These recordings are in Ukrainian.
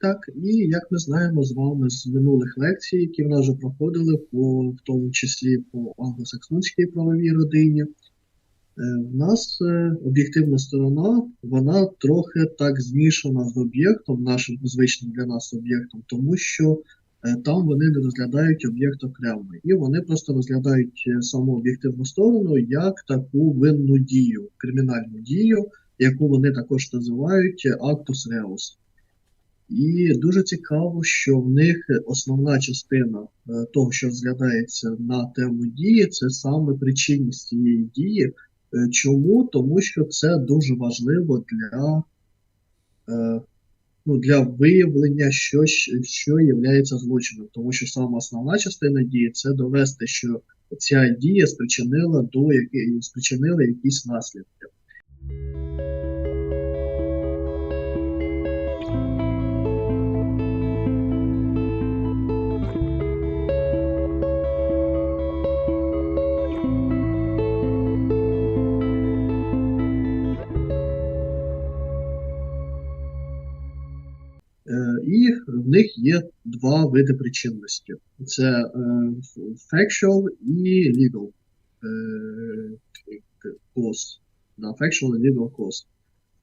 Так, і як ми знаємо з вами з минулих лекцій, які в нас вже проходили, по, в тому числі по англосаксонській правовій родині, е, в нас е, об'єктивна сторона, вона трохи так змішана з об'єктом, нашим звичним для нас об'єктом, тому що е, там вони не розглядають об'єкт окремо, і вони просто розглядають саму об'єктивну сторону як таку винну дію, кримінальну дію, яку вони також називають actus reus. І дуже цікаво, що в них основна частина е, того, що розглядається на тему дії, це саме причинність цієї дії. Е, Чому? Тому що це дуже важливо для, е, ну, для виявлення, що, що є злочином. Тому що саме основна частина дії це довести, що ця дія спричинила до спричинила якісь наслідки. Є два види причинності: це е, factual і legal е, cause. Да, factual і legal cause.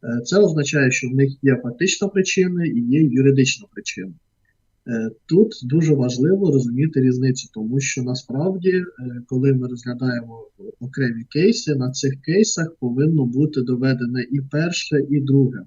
Е, Це означає, що в них є фактична причина і є юридична причина. Е, Тут дуже важливо розуміти різницю, тому що насправді, коли ми розглядаємо окремі кейси, на цих кейсах повинно бути доведене і перше, і друге.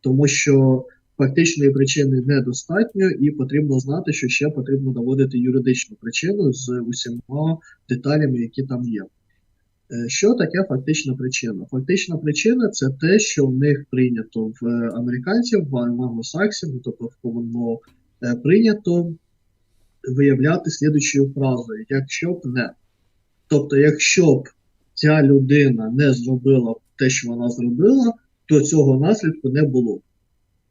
Тому що фактичної причини недостатньо, і потрібно знати, що ще потрібно доводити юридичну причину з усіма деталями, які там є. Е, Що таке фактична причина? Фактична причина це те, що в них прийнято в е, американців, в англосаксів, ну, тобто в повинно е, прийнято виявляти слідучою фразою, якщо б не. Тобто, якщо б ця людина не зробила те, що вона зробила, то цього наслідку не було.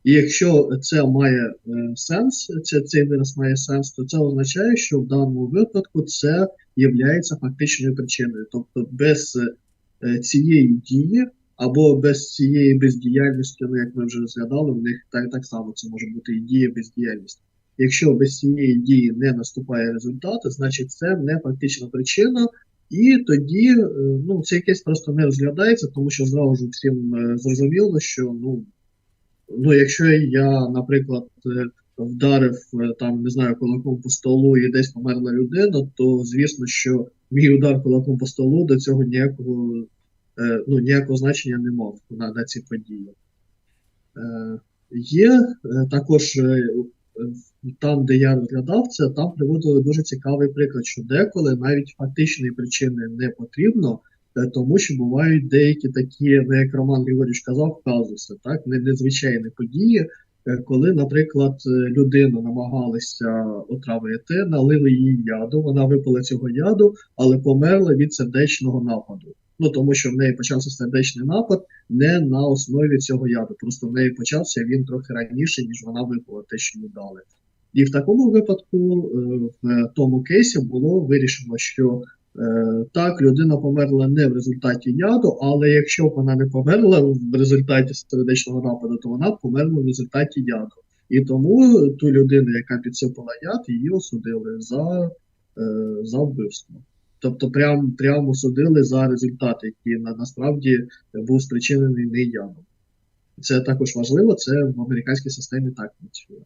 І якщо це має е, сенс, це, цей вираз має сенс, то це означає, що в даному випадку це є фактичною причиною. Тобто без е, цієї дії або без цієї бездіяльності, ну як ми вже розглядали, в них так, так само це може бути і дія бездіяльність. Якщо без цієї дії не наступає результат, значить це не фактична причина, і тоді е, ну, цей кейс просто не розглядається, тому що зразу ж всім зрозуміло, що ну. Ну, якщо я, наприклад, е, вдарив е, там, не знаю, кулаком по столу і десь померла людина, то звісно, що мій удар кулаком по столу до цього ніякого, е, ну, ніякого значення не мав на, на ці події. Є також там, де я розглядав це, там приводили дуже цікавий приклад, що деколи навіть фактичної причини не потрібно, тому що бувають деякі такі, ну, як Роман Григорійович казав, казуси, так, незвичайні події, е, коли, наприклад, е, людину намагалися отравити, налили їй яду, вона випила цього яду, але померла від сердечного нападу. Ну, тому що в неї почався сердечний напад не на основі цього яду. Просто в неї почався він трохи раніше, ніж вона випила те, що їй дали. І в такому випадку, е, в тому кейсі було вирішено, що е, так, людина померла не в результаті яду, але якщо б вона не померла в результаті сердечного нападу, то вона померла в результаті яду. І тому ту людину, яка підсипала яд, її осудили за, е, за вбивство. Тобто прям, прямо судили за результат, який на, насправді був спричинений не ядом. Це також важливо, це в американській системі так працює.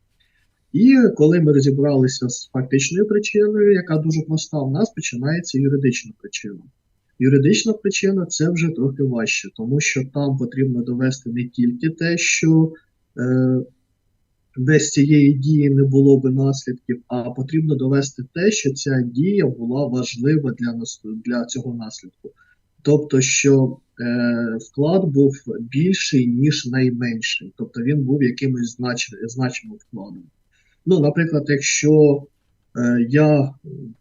І коли ми розібралися з фактичною причиною, яка дуже проста, в нас починається юридична причина. Юридична причина це вже трохи важче, тому що там потрібно довести не тільки те, що е, без цієї дії не було би наслідків, а потрібно довести те, що ця дія була важлива для, нас, для цього наслідку. Тобто, що е, вклад був більший, ніж найменший. Тобто він був якимось знач, значимим вкладом. Ну, наприклад, якщо е, я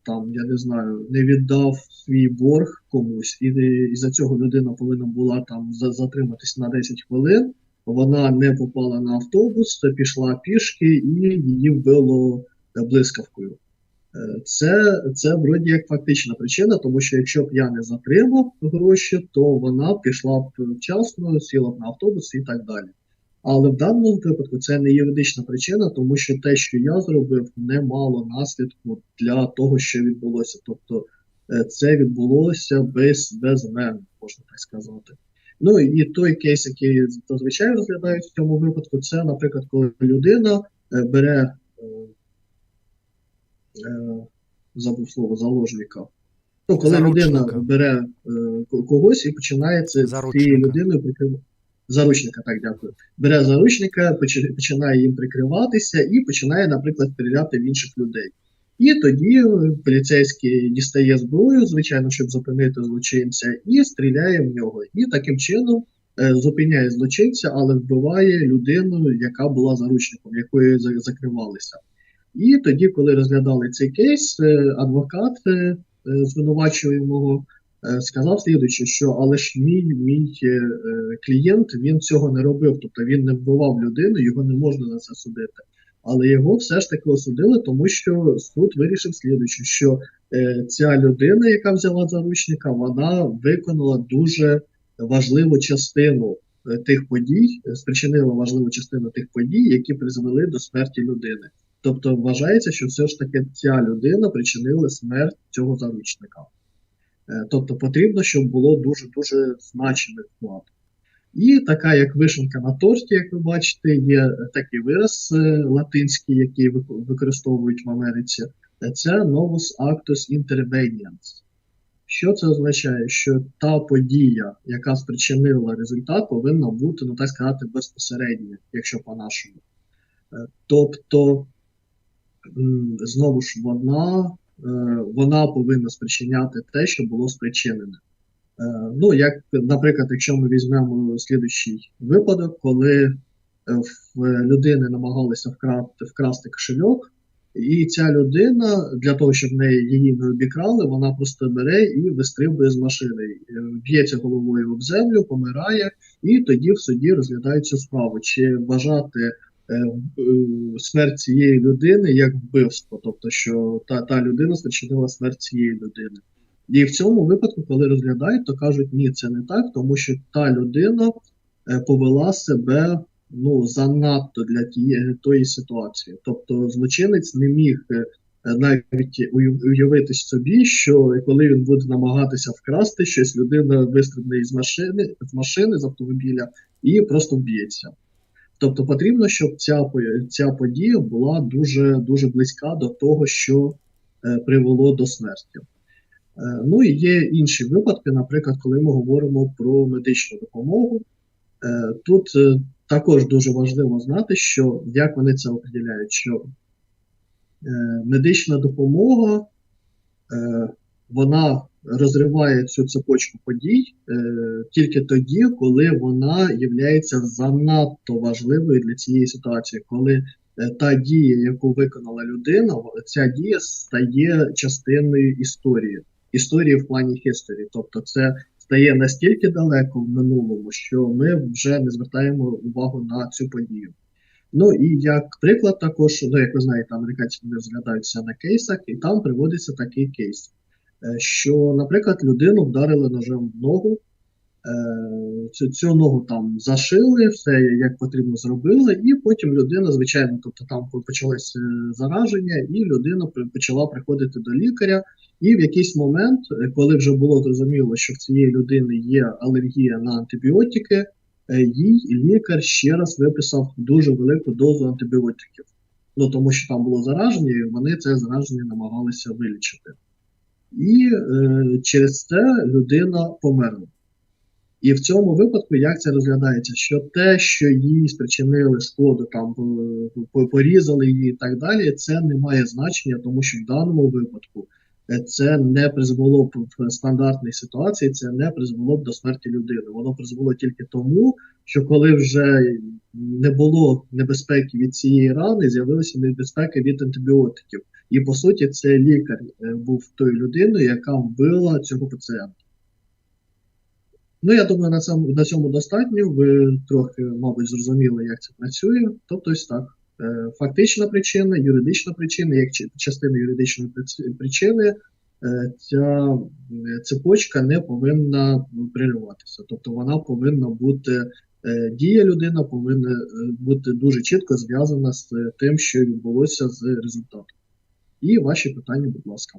там, я не знаю, не віддав свій борг комусь, і, і за цього людина повинна була там за, затриматись на 10 хвилин, вона не попала на автобус, то пішла пішки і її вбило блискавкою. Е, Це, це вроді як фактична причина, тому що якщо б я не затримав гроші, то вона пішла б вчасно, сіла б на автобус і так далі. Але в даному випадку це не юридична причина, тому що те, що я зробив, не мало наслідку для того, що відбулося. Тобто е, це відбулося без, без мене, можна так сказати. Ну і той кейс, який зазвичай розглядають в цьому випадку, це, наприклад, коли людина е, бере, е, забув слово, заложника. Ну, коли людина бере когось і починає це з цією Заручника. людиною прикривати. Заручника, так, дякую. Бере заручника, починає їм прикриватися і починає, наприклад, стріляти в інших людей. І тоді е, поліцейський дістає зброю, звичайно, щоб зупинити злочинця, і стріляє в нього. І таким чином е, зупиняє злочинця, але вбиває людину, яка була заручником, якою закривалися. І тоді, коли розглядали цей кейс, е, адвокат звинувачуємого сказав слідуюче, що але ж мій, мій е, е, клієнт він цього не робив, тобто він не вбивав людину, його не можна за це судити. Але його все ж таки осудили, тому що суд вирішив слідуюче, що е, ця людина, яка взяла заручника, вона виконала дуже важливу частину е, тих подій, е, спричинила важливу частину тих подій, які призвели до смерті людини. Тобто вважається, що все ж таки ця людина причинила смерть цього заручника. Е, Тобто потрібно, щоб було дуже дуже значений вклад. І така як вишенка на торті, як ви бачите, є такий вираз е, латинський, який використовують в Америці. Е, Це novus actus interveniens. Що це означає? Що та подія, яка спричинила результат, повинна бути, ну так сказати, безпосередня, якщо по-нашому. Тобто, знову ж вона, вона повинна спричиняти те, що було спричинене. Е, Ну, як, наприклад, якщо ми візьмемо слідуючий випадок, коли е, в людини намагалися вкрасти, вкрасти кошельок, і ця людина, для того, щоб неї, її не обікрали, вона просто бере і вистрибує з машини, е, б'ється головою об землю, помирає, і тоді в суді розглядають цю справу, чи е, е, смерть цієї людини як вбивство, тобто, що та, та людина спричинила смерть цієї людини. І в цьому випадку, коли розглядають, то кажуть, ні, це не так, тому що та людина е, повела себе ну, занадто для тієї тої ситуації. Тобто злочинець не міг е, навіть уявити собі, що коли він буде намагатися вкрасти щось, людина вистрибне із машини, з машини з автомобіля і просто вб'ється. Тобто потрібно, щоб ця, ця подія була дуже, дуже близька до того, що е, привело до смерті. Е, Ну і є інші випадки, наприклад, коли ми говоримо про медичну допомогу. Е, Тут е, також дуже важливо знати, що як вони це определяють, що е, медична допомога е, вона розриває цю цепочку подій е, тільки тоді, коли вона є занадто важливою для цієї ситуації, коли е, та дія, яку виконала людина, ця дія стає частиною історії історії в плані history. Тобто це стає настільки далеко в минулому, що ми вже не звертаємо увагу на цю подію. Ну і як приклад, також, ну як ви знаєте, американці розглядаються на кейсах, і там приводиться такий кейс, що, наприклад, людину вдарили ножем в ногу, е, цю, цю ногу там зашили, все як потрібно зробили, і потім людина, звичайно, тобто там почалось е, зараження, і людина почала приходити до лікаря. І в якийсь момент, е, коли вже було зрозуміло, що в цієї людини є алергія на антибіотики, е, їй лікар ще раз виписав дуже велику дозу антибіотиків. Ну тому що там було зараження, і вони це зараження намагалися вилічити. І е, через це людина померла. І в цьому випадку як це розглядається? Що те, що їй спричинили шкоду, там е, порізали її і так далі, це не має значення, тому що в даному випадку е, це не призвело б в стандартній ситуації, це не призвело б до смерті людини. Воно призвело тільки тому, що коли вже не було небезпеки від цієї рани, з'явилася небезпека від антибіотиків. І по суті, це лікар е, був тою людиною, яка вбила цього пацієнта. Ну, я думаю, на цьому, на цьому достатньо. Ви трохи, мабуть, зрозуміли, як це працює. Тобто, ось так. Е, Фактична причина, юридична причина, як частина юридичної причини, е, ця цепочка не повинна пририватися. Тобто вона повинна бути дія людина повинна бути дуже чітко зв'язана з тим, що відбулося з результатом. І ваші питання, будь ласка.